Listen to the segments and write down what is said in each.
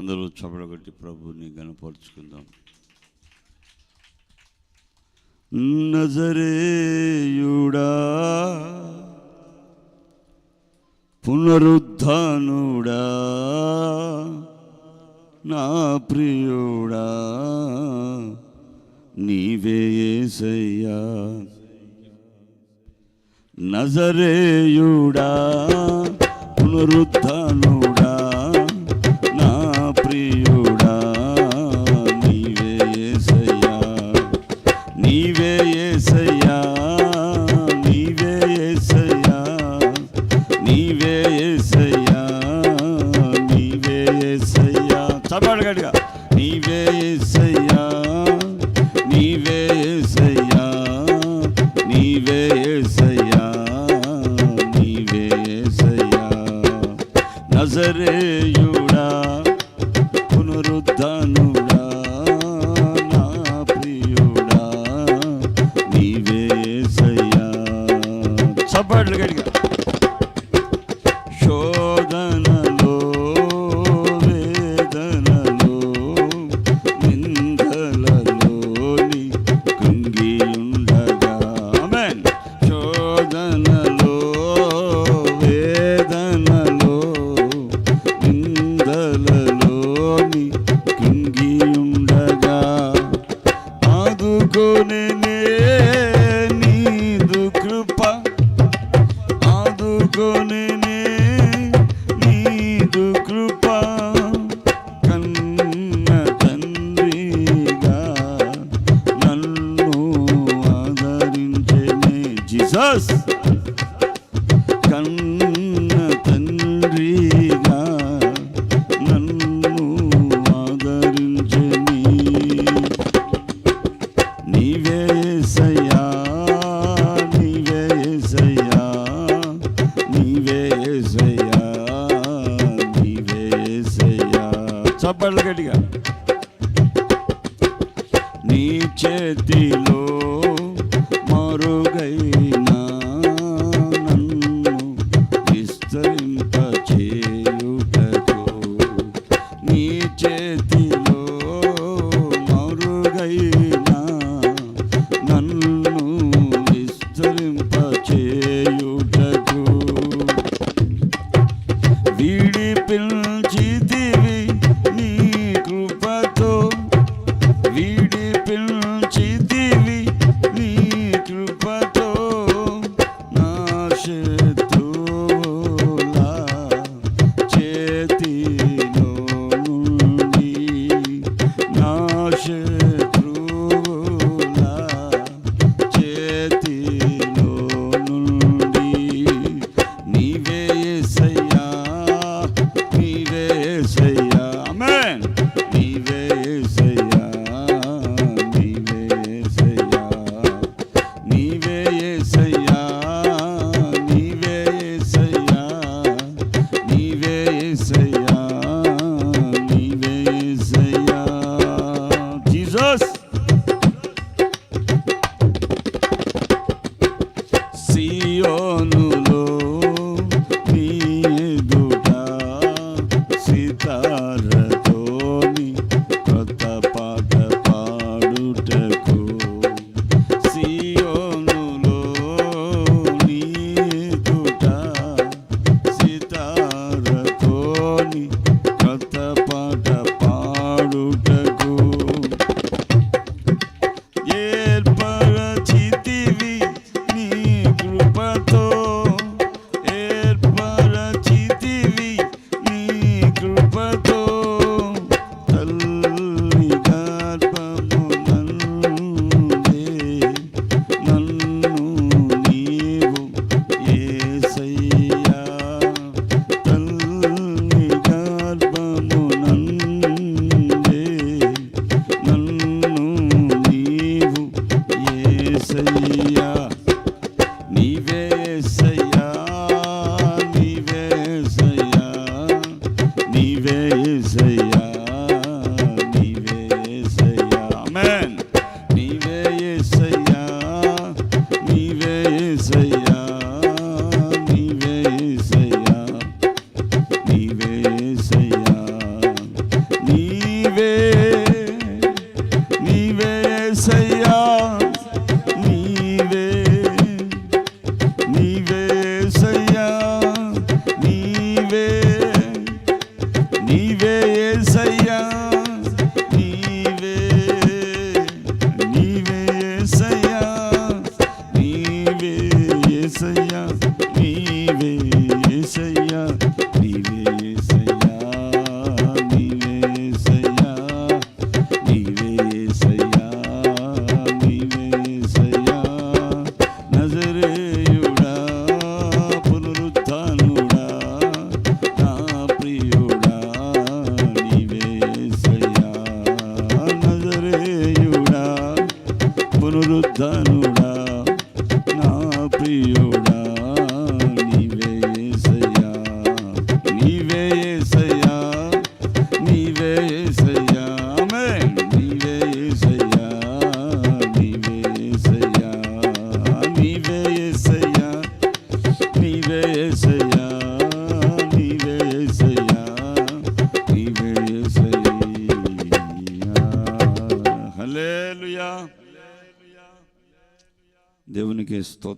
అందరూ చప్పడగొట్టి ప్రభుని గనపరుచుకుందాం నజరేయుడా పునరుద్ధానుడా నా ప్రియుడా నీవేసయ్యా నజరేయుడా పునరుద్ధాను దాస్ కన్న తండ్రిగా నన్ను ఆదరించని నీవేసయా నీవేసయా నీవేసయా నీవేసయా చప్పట్లు గట్టిగా.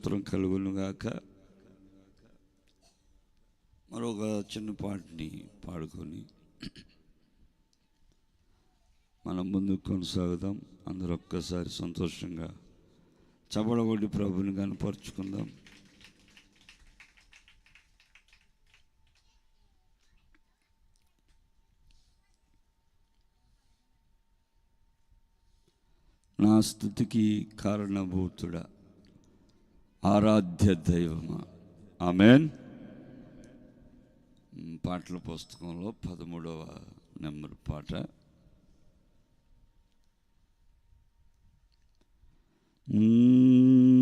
స్తోత్రం కలుగునుగాక. మరొక చిన్న పాటని పాడుకొని మనం ముందుకు కొనసాగుదాం. అందరూ ఒక్కసారి సంతోషంగా చపడగొడ్డి ప్రభుని కనపరుచుకుందాం. నా స్థుతికి కారణభూతుడా. ఆరాధ్య దైవమా? ఆమెన్. పాటల పుస్తకంలో పదమూడవ నెంబర్ పాట.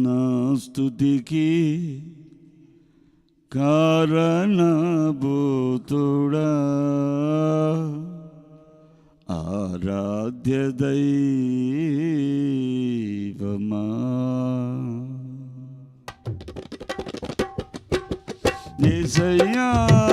నా స్థుతికి కారణభూతుడా? ఆరాధ్య దైవమా? 哎呀。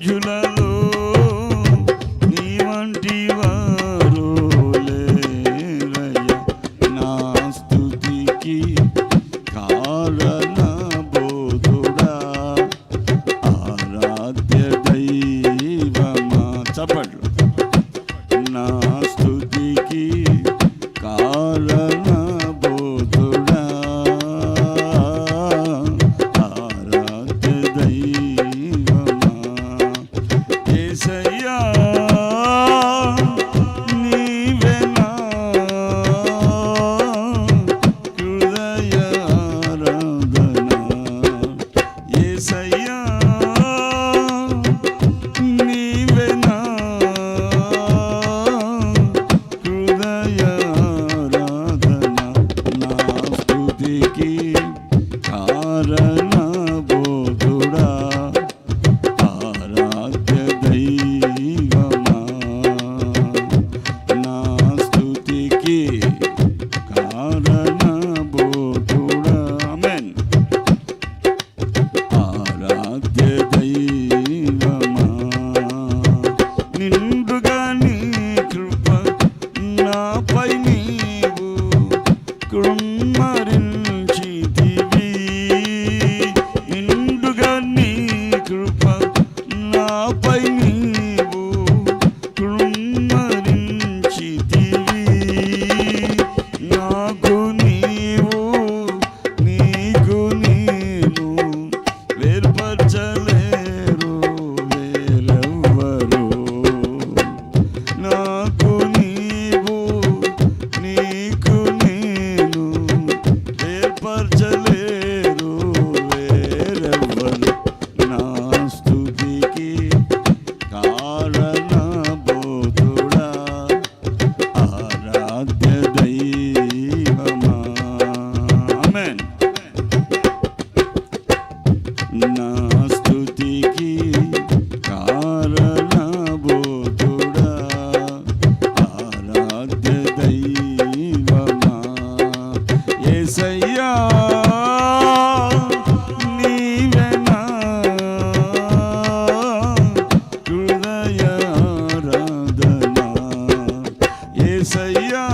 Julallah चले ஏசையா